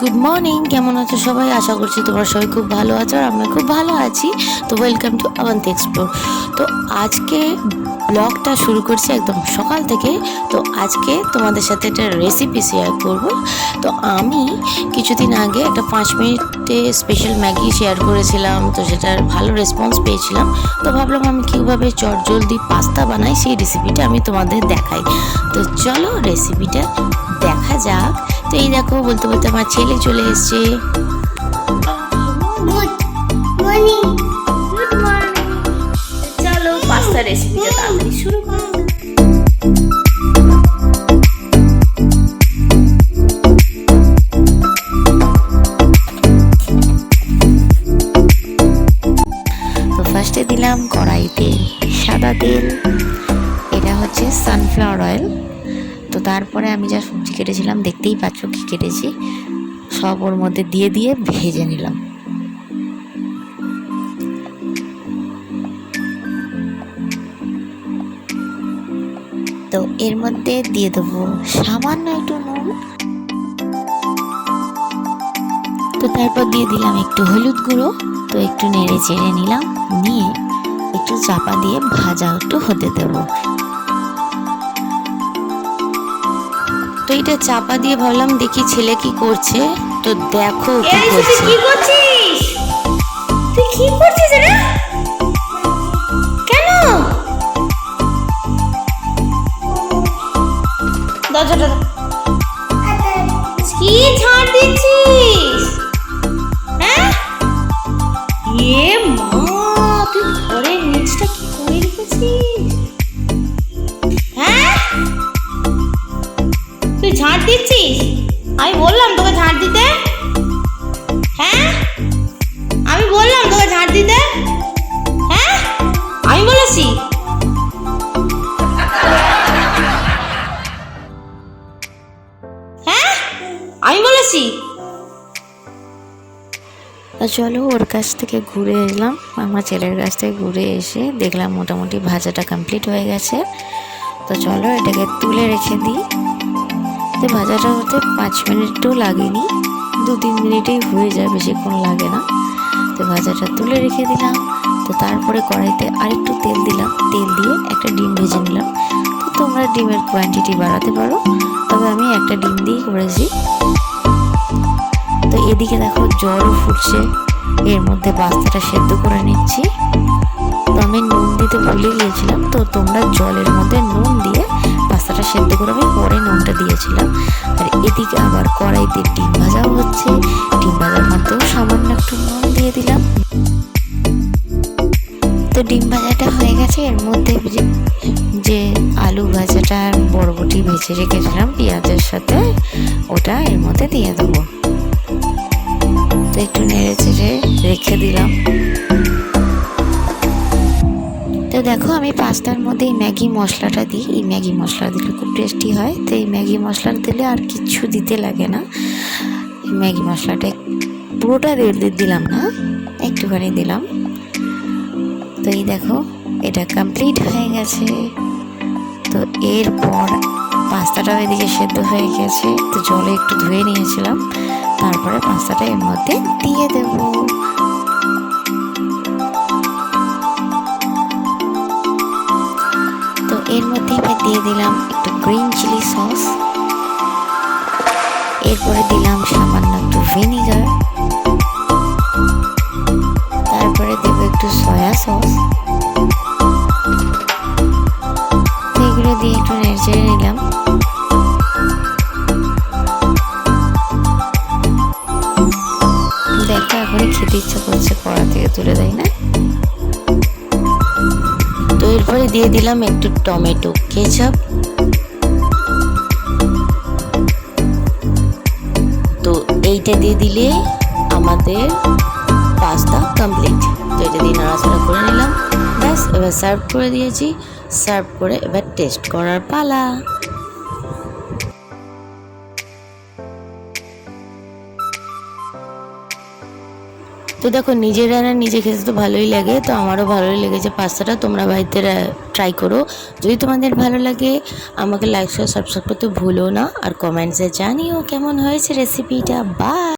Good morning কেমন আছো সবাই? আশা করছি তোমরা সবাই খুব ভালো আছো আর আমি খুব ভালো আছি। তো ওয়েলকাম টু আওয়ান্তি এক্সপ্লোর তো আজকে ব্লগটা শুরু করছি একদম সকাল থেকে। তো আজকে তোমাদের সাথে একটা রেসিপি শেয়ার করব। তো আমি কিছুদিন আগে একটা পাঁচ মিনিটে স্পেশাল ম্যাগি শেয়ার করেছিলাম। তো সেটার ভালো রেসপন্স পেয়েছিলাম। তো ভাবলাম আমি কীভাবে চটজলদি পাস্তা বানাই সেই রেসিপিটা আমি তোমাদের দেখাই। তো চলো রেসিপিটা দেখা যাক। তো এই দেখো বলতে বলতে আমার ছেলে চলে এসছে। চলো পাস্তা রেসিপিটা তাড়াতাড়ি শুরু করো। ফার্স্টে দিলাম কড়াইতে সাদা তেল। এটা হচ্ছে সানফ্লাওয়ার অয়েল তো তারপরে আমি যা সবজি কেটেছিলাম, দেখতেই পাচ্ছ কি কেটেছি। সব ওর মধ্যে দিয়ে দিয়ে ভেজে নিলাম। তো এর মধ্যে দিয়ে দেবো সামান্য একটু নুন। তো তারপর দিয়ে দিলাম একটু হলুদ গুঁড়ো। তো একটু নেড়ে চেড়ে নিলাম, নিয়ে একটু চাপা দিয়ে ভাজা একটু হতে দেব। এটা চাপা দিয়ে ভাবলাম দেখি ছেলে কি করছে। তো দেখো কি করছে। কি করছিস? তুই কি করছিস রে? কেন? দরজাটা। কি ছাড় দিচ্ছিস? আমি বলেছি। চলো ওর কাছ থেকে ঘুরে এলাম। আমার ছেলের কাছ থেকে ঘুরে এসে দেখলাম মোটামুটি ভাজাটা কমপ্লিট হয়ে গেছে। তো চলো এটাকে তুলে রেখে দিই। তো ভাজাটা হতে পাঁচ মিনিটও লাগেনি। দু তিন মিনিটেই হয়ে যায়, বেশিক্ষণ লাগে না। তো ভাজাটা তুলে রেখে দিলাম। তো তারপরে কড়াইতে আরেকটু তেল দিলাম। তেল দিয়ে একটা ডিম ভেজে নিলাম। তো তোমরা ডিমের কোয়ান্টিটি বাড়াতে পারো। তবে আমি একটা ডিম দিয়েই করেছি। তো এদিকে দেখো জলও ফুটছে। এর মধ্যে পাস্তাটা সেদ্ধ করে নিচ্ছি। তো আমি নুন দিতে ভুলে গিয়েছিলাম, তো তোমরা জলের মধ্যে নুন দিয়ে পাস্তাটা সেদ্ধ করে আমি পরে নুনটা দিয়েছিলাম। আর এদিকে আবার কড়াইতে ডিম ভাজাও হচ্ছে। ডিম ভাজার মধ্যেও সামান্য একটু নুন দিয়ে দিলাম। তো ডিম ভাজাটা হয়ে গেছে। এর মধ্যে যে- যে আলু ভাজাটা আর বরবটি ভেজে রেখেছিলাম, পেঁয়াজের সাথে, ওটা এর মধ্যে দিয়ে দেবো। তো একটু নেড়ে চেড়ে রেখে দিলাম। তো দেখো, আমি পাস্তার মধ্যে এই ম্যাগি মশলাটা দিই। এই ম্যাগি মশলা দিলে খুব টেস্টি হয়। তো এই ম্যাগি মশলা দিলে আর কিচ্ছু দিতে লাগে না। এই ম্যাগি মশলাটা পুরোটা দিলাম না, একটুখানি দিলাম। তো এই দেখো, এটা কমপ্লিট হয়ে গেছে। তো এরপর পাস্তাটাও এদিকে সেদ্ধ হয়ে গেছে। তো জলে একটু ধুয়ে নিয়েছিলাম। তারপরে পাস্তাটা এর মধ্যে দিয়ে দেব। তো এর মধ্যে আমি দিয়ে দিলাম একটু গ্রিন চিলি সস এরপরে দিলাম সামান্য একটু ভিনিগার তারপরে দেবো একটু সয়া সস এগুলো দিয়ে একটু নেড়ে ইচ্ছা করছে কড়া থেকে তুলে দেয়, না? তো এরপরে দিয়ে দিলাম একটু টমেটো কেচাপ। তো এইটা দিয়ে দিলে আমাদের পাস্তা কমপ্লিট তো এটা দিয়ে নাড়াচাড়া করে নিলাম। ব্যাস, এবার সার্ভ করে দিয়েছি। সার্ভ করে এবার টেস্ট করার পালা। দেখো, নিজের রান্না নিজে খেতে তো ভালোই লাগে, তো আমারও ভালোই লেগেছে পাস্তাটা তোমরা বাড়িতে ট্রাই করো। যদি তোমাদের ভালো লাগে, আমাকে লাইক শেয়ার সাবস্ক্রাইব করতে ভুলো না, আর কমেন্টসে জানিও কেমন হয়েছে রেসিপিটা বা